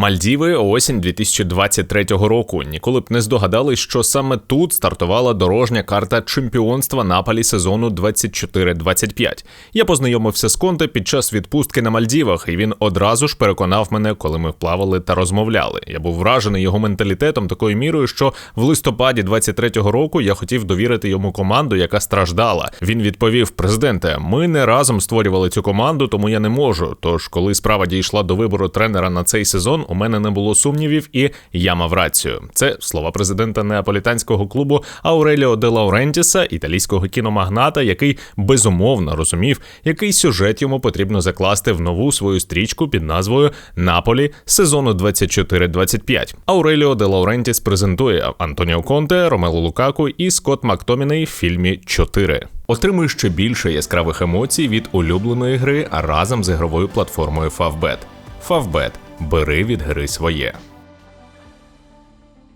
Мальдіви осінь 2023 року. Ніколи б не здогадались, що саме тут стартувала дорожня карта чемпіонства Наполі сезону 24-25. Я познайомився з Конте під час відпустки на Мальдівах, і він одразу ж переконав мене, коли ми плавали та розмовляли. Я був вражений його менталітетом такою мірою, що в листопаді 23-го року я хотів довірити йому команду, яка страждала. Він відповів: президенте, ми не разом створювали цю команду, тому я не можу. Тож, коли справа дійшла до вибору тренера на цей сезон, у мене не було сумнівів, і я мав рацію. Це слова президента неаполітанського клубу Ауреліо де Лаурентіса, італійського кіномагната, який безумовно розумів, який сюжет йому потрібно закласти в нову свою стрічку під назвою Наполі сезону 24-25. Ауреліо де Лаурентіс презентує Антоніо Конте, Ромело Лукаку і Скотт Мактоміней в фільмі 4. Отримуй ще більше яскравих емоцій від улюбленої гри разом з ігровою платформою Favbet. Favbet. Бери від гри своє.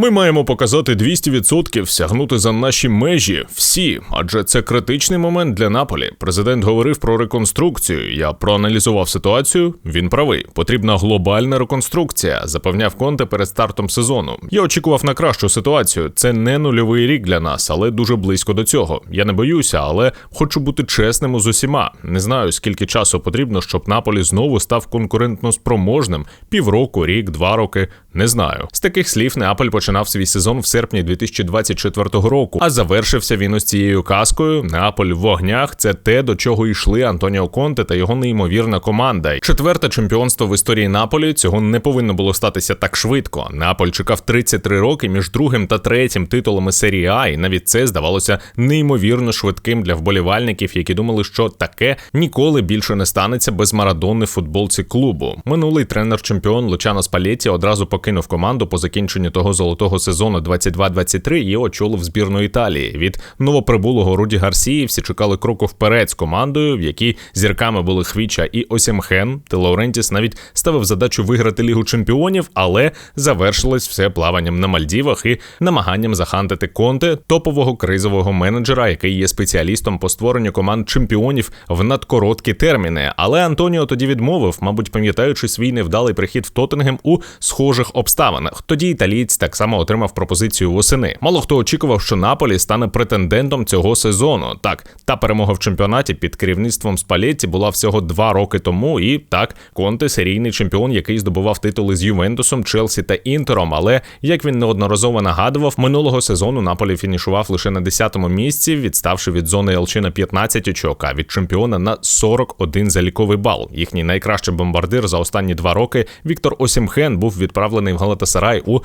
Ми маємо показати 200%, сягнути за наші межі всі, адже це критичний момент для Наполі. Президент говорив про реконструкцію. Я проаналізував ситуацію. Він правий. Потрібна глобальна реконструкція, запевняв Конте перед стартом сезону. Я очікував на кращу ситуацію. Це не нульовий рік для нас, але дуже близько до цього. Я не боюся, але хочу бути чесним з усіма. Не знаю, скільки часу потрібно, щоб Наполі знову став конкурентно спроможним. Півроку, рік, два роки. Не знаю. З таких слів Неаполь починав свій сезон в серпні 2024 року, а завершився він ось цією казкою. Неаполь в вогнях це те, до чого йшли Антоніо Конте та його неймовірна команда. Четверте чемпіонство в історії Наполі цього не повинно було статися так швидко. Неаполь чекав 33 роки між другим та третім титулами серії А, і навіть це здавалося неймовірно швидким для вболівальників, які думали, що таке ніколи більше не станеться без Марадони в футболці клубу. Минулий тренер-чемпіон Лучано Спалєті одразу покинув команду по закінченню того золотого сезону 22-23 і очолив збірну Італії. Від новоприбулого Руді Гарсії всі чекали кроку вперед з командою, в якій зірками були Хвіча і Осімхен. Те Лаурентіс навіть ставив задачу виграти Лігу чемпіонів, але завершилось все плаванням на Мальдівах і намаганням захантити конте топового кризового менеджера, який є спеціалістом по створенню команд чемпіонів в надкороткі терміни. Але Антоніо тоді відмовив, мабуть, пам'ятаючи свій невдалий прихід в Тоттенгем у схожих обставинах. Тоді італієць так само отримав пропозицію восени. Мало хто очікував, що Наполі стане претендентом цього сезону. Так, та перемога в чемпіонаті під керівництвом Спалетті була всього два роки тому. І так, Конте серійний чемпіон, який здобував титули з Ювентусом, Челсі та Інтером. Але як він неодноразово нагадував, минулого сезону Наполі фінішував лише на 10-му місці, відставши від зони ЛЧ на 15 очок, а від чемпіона на 41 заліковий бал. Їхній найкращий бомбардир за останні два роки Віктор Осімхен був відправлений в Галатасарай у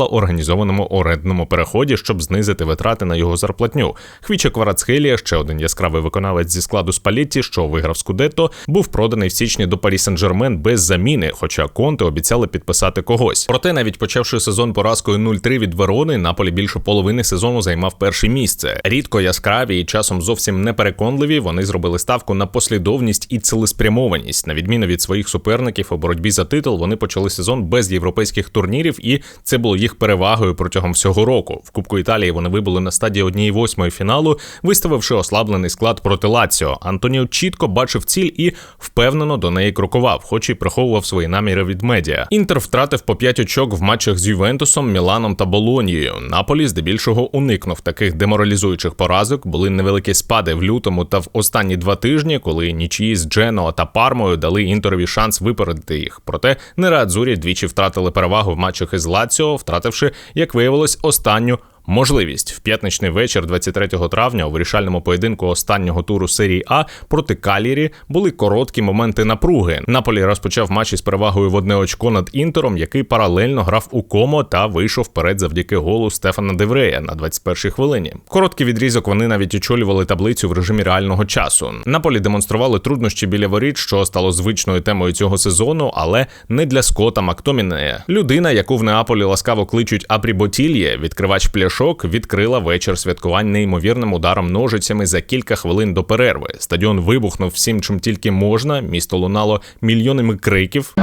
невдало організованому орендному переході, щоб знизити витрати на його зарплатню. Хвіча Кварацхелія, ще один яскравий виконавець зі складу Спалітті, що виграв Скудетто, був проданий в січні до Парі Сен-Жермен без заміни, хоча Конте обіцяли підписати когось. Проте, навіть почавши сезон поразкою 0-3 від Верони, Наполі більше половини сезону займав перше місце. Рідко яскраві і часом зовсім непереконливі. Вони зробили ставку на послідовність і цілеспрямованість. На відміну від своїх суперників у боротьбі за титул, вони почали сезон без європейських турнірів, і це було їх перевагою протягом всього року. В Кубку Італії вони вибули на стадії однієї восьмої фіналу, виставивши ослаблений склад проти Лаціо. Антоніо чітко бачив ціль і впевнено до неї крокував, хоч і приховував свої наміри від медіа. Інтер втратив по 5 очок в матчах з Ювентусом, Міланом та Болонією. Наполі здебільшого уникнув таких деморалізуючих поразок. Були невеликі спади в лютому та в останні два тижні, коли нічиї з Джено та Пармою дали інтерові шанс випередити їх. Проте Нерадзурі двічі втратили перевагу в матчах із Лаціо, втративши, як виявилось, останню. Можливість в п'ятничний вечір, 23 травня, у вирішальному поєдинку останнього туру серії А проти Калірі були короткі моменти напруги. Наполі розпочав матч із перевагою в одне очко над інтером, який паралельно грав у комо та вийшов вперед завдяки голу Стефана Деврея на 21-й хвилині. Короткий відрізок вони навіть очолювали таблицю в режимі реального часу. Наполі демонстрували труднощі біля воріт, що стало звичною темою цього сезону, але не для Скота Мактомінея. Людина, яку в Неаполі ласкаво кличуть Апрі Ботільє, відкривач пляж Пляшок відкрила вечір святкувань неймовірним ударом ножицями за кілька хвилин до перерви. Стадіон вибухнув всім, чим тільки можна. Місто лунало мільйонами криків.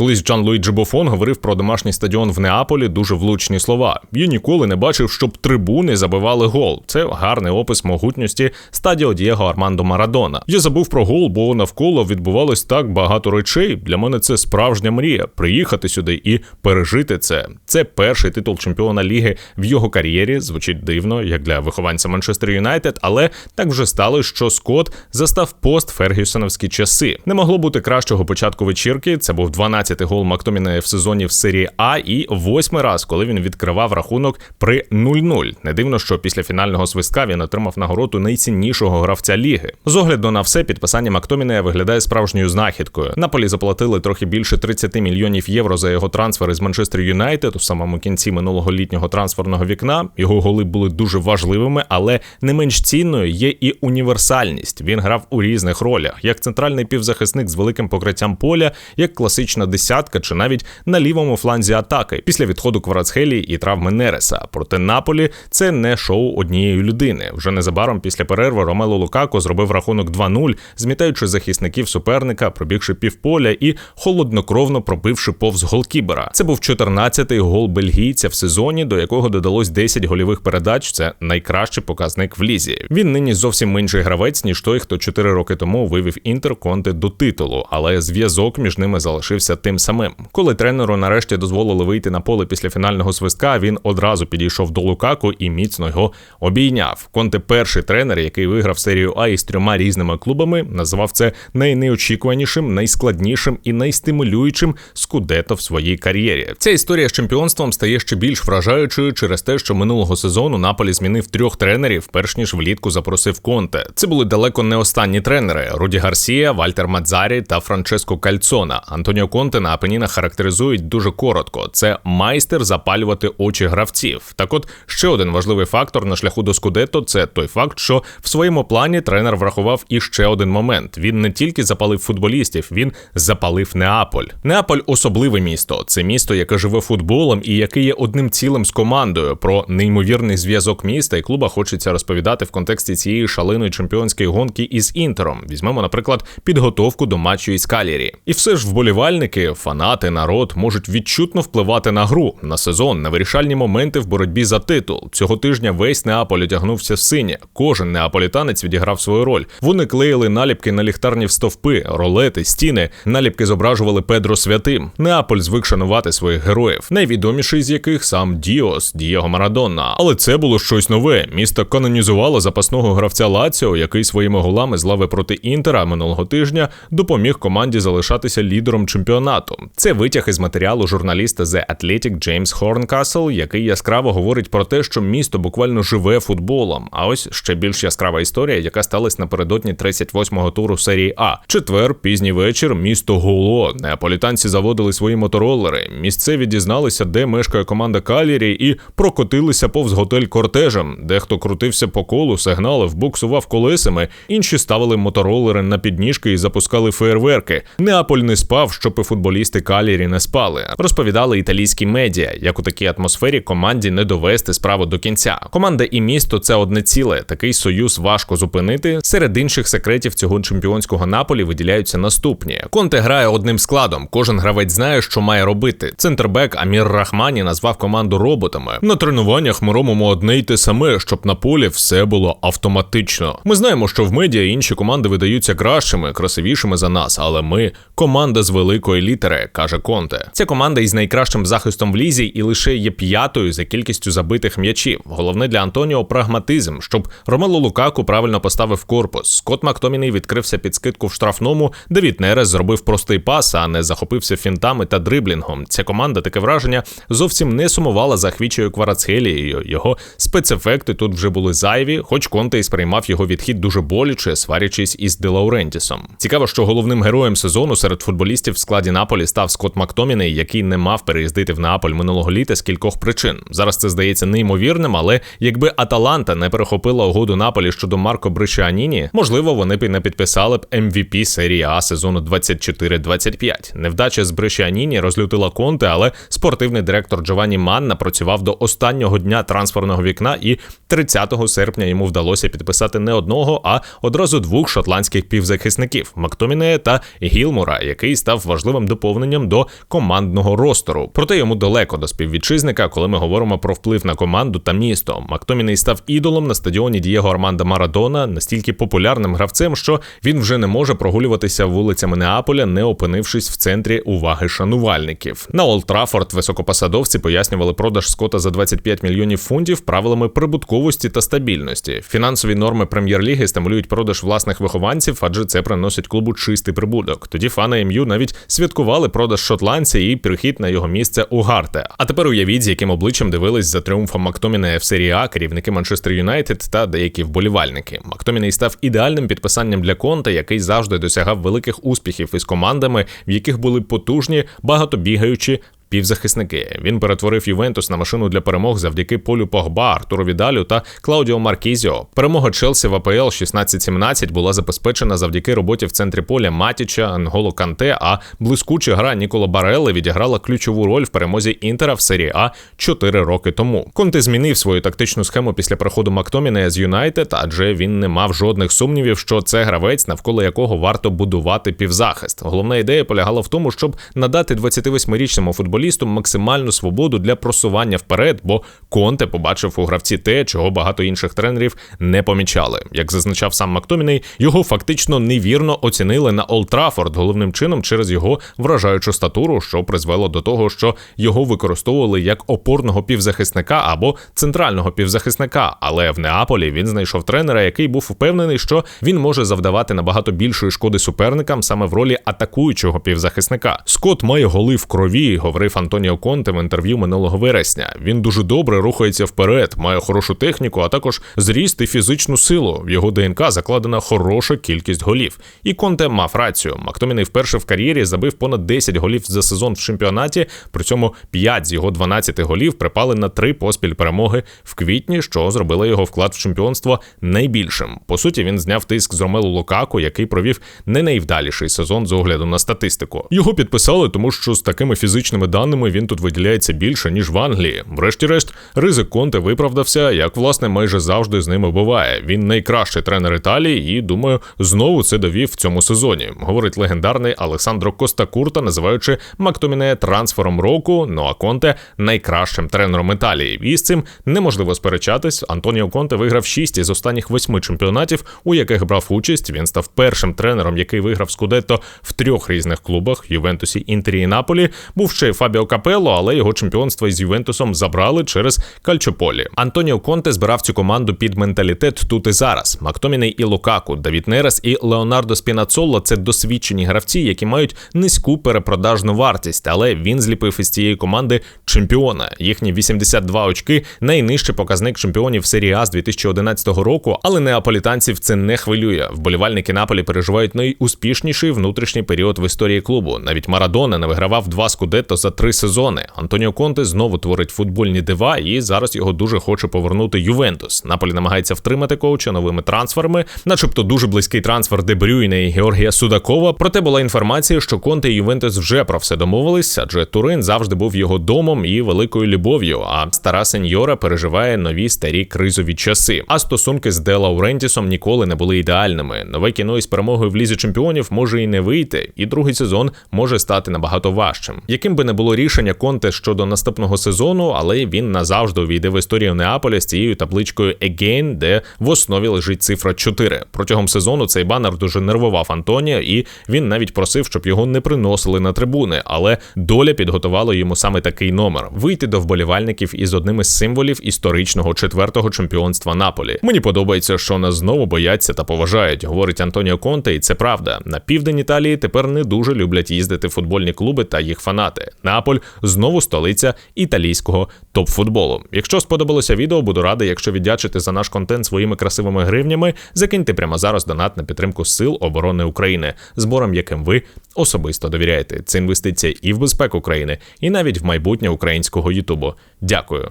Колись Джан Луїджі Бофон говорив про домашній стадіон в Неаполі дуже влучні слова. Я ніколи не бачив, щоб трибуни забивали гол. Це гарний опис могутності стадіо Дієго Армандо Марадона. Я забув про гол, бо навколо відбувалось так багато речей. Для мене це справжня мрія приїхати сюди і пережити це. Це перший титул чемпіона ліги в його кар'єрі. Звучить дивно, як для вихованця Манчестер Юнайтед, але так вже стало, що Скотт застав пост Фергюсоновські часи. Не могло бути кращого початку вечірки. Це був 12-й гол Мактоміна в сезоні в серії А і восьмий раз, коли він відкривав рахунок при 0-0. Не дивно, що після фінального свистка він отримав нагороду найціннішого гравця ліги. З огляду на все підписання Мактомінея виглядає справжньою знахідкою. Наполі заплатили трохи більше 30 мільйонів євро за його трансфер із Манчестер Юнайтед у самому кінці минулого літнього трансферного вікна. Його голи були дуже важливими, але не менш цінною є і універсальність. Він грав у різних ролях, як центральний півзахисник з великим покриттям поля, як класична десятка, чи навіть на лівому фланзі атаки після відходу Кварацхелі і травми Нереса. Проте Наполі це не шоу однієї людини. Вже незабаром після перерви Ромело Лукако зробив рахунок 2-0, змітаючи захисників суперника, пробігши півполя і холоднокровно пробивши повз голкібера. Це був 14-й гол бельгійця в сезоні, до якого додалось 10 гольових передач. Це найкращий показник в лізі. Він нині зовсім менший гравець ніж той, хто 4 роки тому вивів інтер конти до титулу, але зв'язок між ними залишився тим самим. Коли тренеру нарешті дозволили вийти на поле після фінального свистка, він одразу підійшов до Лукаку і міцно його обійняв. Конте перший тренер, який виграв серію А із трьома різними клубами, назвав це найнеочікуванішим, найскладнішим і найстимулюючим скудето в своїй кар'єрі. Ця історія з чемпіонством стає ще більш вражаючою через те, що минулого сезону Наполі змінив трьох тренерів, перш ніж влітку запросив Конте. Це були далеко не останні тренери: Руді Гарсія, Вальтер Мадзарі та Франческо Кальцона. Антоніо Конте на Апенінах характеризують дуже коротко: це майстер запалювати очі гравців. Так, от ще один важливий фактор на шляху до Скудетто – це той факт, що в своєму плані тренер врахував і ще один момент: він не тільки запалив футболістів, він запалив Неаполь. Неаполь особливе місто. Це місто, яке живе футболом і яке є одним цілим з командою. Про неймовірний зв'язок міста і клуба хочеться розповідати в контексті цієї шаленої чемпіонської гонки із інтером. Візьмемо, наприклад, підготовку до матчу із Калірі. І все ж вболівальники, фанати, народ можуть відчутно впливати на гру, на сезон, на вирішальні моменти в боротьбі за титул. Цього тижня весь Неаполь одягнувся в синє. Кожен неаполітанець відіграв свою роль. Вони клеїли наліпки на ліхтарні стовпи, ролети, стіни. Наліпки зображували Педро Святим. Неаполь звик шанувати своїх героїв, найвідоміший з яких сам Діос, Дієго Марадонна. Але це було щось нове. Місто канонізувало запасного гравця Лаціо, який своїми голами з лави проти інтера минулого тижня допоміг команді залишатися лідером чемпіонату. Це витяг із матеріалу журналіста The Athletic Джеймс Хорнкасл, який яскраво говорить про те, що місто буквально живе футболом. А ось ще більш яскрава історія, яка сталася напередодні 38-го туру серії А. Четвер, пізній вечір, місто гуло. Неаполітанці заводили свої моторолери. Місцеві дізналися, де мешкає команда Калірі, і прокотилися повз готель кортежем. Дехто крутився по колу, сигналив, буксував колесами, інші ставили моторолери на підніжки і запускали фейерверки. Неаполь не спав, щоб і футболісти Калірі не спали. Розповідали італійські медіа, як у такій атмосфері команді не довести справу до кінця. Команда і місто це одне ціле. Такий союз важко зупинити. Серед інших секретів цього чемпіонського наполі виділяються наступні. Конте грає одним складом. Кожен гравець знає, що має робити. Центрбек Амір Рахмані назвав команду роботами. На тренуваннях ми робимо одне й те саме, щоб на полі все було автоматично. Ми знаємо, що в медіа інші команди видаються кращими, красивішими за нас, але ми команда з великої літери, каже Конте. Ця команда із найкращим захистом в лізі і лише є п'ятою за кількістю забитих м'ячів. Головне для Антоніо прагматизм, щоб Ромело Лукаку правильно поставив корпус. Скотт Мактоміний відкрився під скидку в штрафному. Девід Нерес зробив простий пас, а не захопився фінтами та дриблінгом. Ця команда таке враження зовсім не сумувала за хвічею Кварацхелією. Його спецефекти тут вже були зайві, хоч Конте і сприймав його відхід дуже боляче, сварячись із Де Лаурентісом. Цікаво, що головним героєм сезону серед футболістів в складі Наполі став Скотт Мактоміней, який не мав переїздити в Неаполь минулого літа з кількох причин. Зараз це здається неймовірним, але якби Аталанта не перехопила угоду Наполі щодо Марко Бричаніні, можливо, вони б і не підписали б MVP серії А сезону 24-25. Невдача з Бричаніні розлютила Конте, але спортивний директор Джованні Манна працював до останнього дня трансферного вікна, і 30 серпня йому вдалося підписати не одного, а одразу двох шотландських півзахисників Мактомінея та Гілмура, який став важливим доповненням до командного ростору. Проте йому далеко до співвітчизника, коли ми говоримо про вплив на команду та місто. Мактоміней став ідолом на стадіоні Дієго Арманда Марадона, настільки популярним гравцем, що він вже не може прогулюватися вулицями Неаполя, не опинившись в центрі уваги шанувальників. На Олд Траффорд високопосадовці пояснювали продаж Скота за 25 мільйонів фунтів правилами прибутковості та стабільності. Фінансові норми прем'єр-ліги стимулюють продаж власних вихованців, адже це приносить клубу чистий прибуток. Тоді фани МЮ навіть святкували продаж шотландця і перехід на його місце у Гарте. А тепер уявіть, з яким обличчям дивились за тріумфом Мактоміна в серії А керівники Манчестер Юнайтед та деякі вболівальники. Мактоміний став ідеальним підписанням для Конта, який завжди досягав великих успіхів із командами, в яких були потужні, багатобігаючі півзахисники. Він перетворив Ювентус на машину для перемог завдяки полю Погба, Артуру Відалю та Клаудіо Маркізіо. Перемога Челсі в АПЛ 16-17 була забезпечена завдяки роботі в центрі поля Матіча, Анголо Канте. А блискуча гра Ніколо Барелли відіграла ключову роль в перемозі Інтера в серії А 4 роки тому. Конте змінив свою тактичну схему після приходу Мактомінея з Юнайтед, адже він не мав жодних сумнівів, що це гравець, навколо якого варто будувати півзахист. Головна ідея полягала в тому, щоб надати 28-річному футболісту футболісту максимальну свободу для просування вперед, бо Конте побачив у гравці те, чого багато інших тренерів не помічали. Як зазначав сам Мактоміней, його фактично невірно оцінили на Олд Траффорд, головним чином через його вражаючу статуру, що призвело до того, що його використовували як опорного півзахисника або центрального півзахисника. Але в Неаполі він знайшов тренера, який був впевнений, що він може завдавати набагато більшої шкоди суперникам саме в ролі атакуючого півзахисника. Скот має голи в крові, говорив говорив Антоніо Конте в інтерв'ю минулого вересня. Він дуже добре рухається вперед, має хорошу техніку, а також зріст і фізичну силу. В його ДНК закладена хороша кількість голів. І Конте мав рацію. Мактоміний вперше в кар'єрі забив понад 10 голів за сезон в чемпіонаті. При цьому 5 з його 12 голів припали на 3 поспіль перемоги в квітні, що зробило його вклад в чемпіонство найбільшим. По суті, він зняв тиск з Ромелу Лукаку, який провів не найвдаліший сезон з огляду на статистику. Його підписали, тому що з такими фізичними даними даними він тут виділяється більше ніж в Англії. Врешті-решт, ризик Конте виправдався, як власне майже завжди з ними буває. Він найкращий тренер Італії, і думаю, знову це довів в цьому сезоні. Говорить легендарний Александро Костакурта, називаючи Мактоміне трансфером року. Ну а Конте найкращим тренером Італії. І з цим неможливо сперечатись. Антоніо Конте виграв шість із останніх восьми чемпіонатів, у яких брав участь. Він став першим тренером, який виграв Скудетто в трьох різних клубах Ювентусі, Інтері і Наполі. Був ще й Фабіо Капелло, але його чемпіонство із Ювентусом забрали через Кальчополі. Антоніо Конте збирав цю команду під менталітет тут і зараз. Мактоміней і Лукаку, Давід Нерес і Леонардо Спінацоло це досвідчені гравці, які мають низьку перепродажну вартість, але він зліпив із цієї команди чемпіона. Їхні 82 очки найнижчий показник чемпіонів серії А з 2011 року. Але неаполітанців це не хвилює. Вболівальники Наполі переживають найуспішніший внутрішній період в історії клубу. Навіть Марадона не вигравав два скудетто за три сезони. Антоніо Конте знову творить футбольні дива, і зараз його дуже хоче повернути Ювентус. Наполі намагається втримати коуча новими трансферами, начебто дуже близький трансфер Де Брюйне і Георгія Судакова. Проте була інформація, що Конте і Ювентус вже про все домовились, адже Турин завжди був його домом і великою любов'ю. А стара сеньора переживає нові старі кризові часи. А стосунки з Де Лаурентісом ніколи не були ідеальними. Нове кіно із перемогою в лізі чемпіонів може і не вийти, і другий сезон може стати набагато важчим. Яким би не було рішення Конте щодо наступного сезону, але він назавжди увійде в історію Неаполя з цією табличкою Again, де в основі лежить цифра 4. Протягом сезону цей банер дуже нервував Антонія, і він навіть просив, щоб його не приносили на трибуни. Але доля підготувала йому саме такий номер: вийти до вболівальників із одним із символів історичного четвертого чемпіонства Наполі. Мені подобається, що нас знову бояться та поважають, говорить Антоніо Конте, і це правда. На південь Італії тепер не дуже люблять їздити футбольні клуби та їх фанати. Наполь знову столиця італійського топ-футболу. Якщо сподобалося відео, буду радий, якщо віддячите за наш контент своїми красивими гривнями, закиньте прямо зараз донат на підтримку Сил оборони України, збором яким ви особисто довіряєте. Це інвестиція і в безпеку країни, і навіть в майбутнє українського Ютубу. Дякую.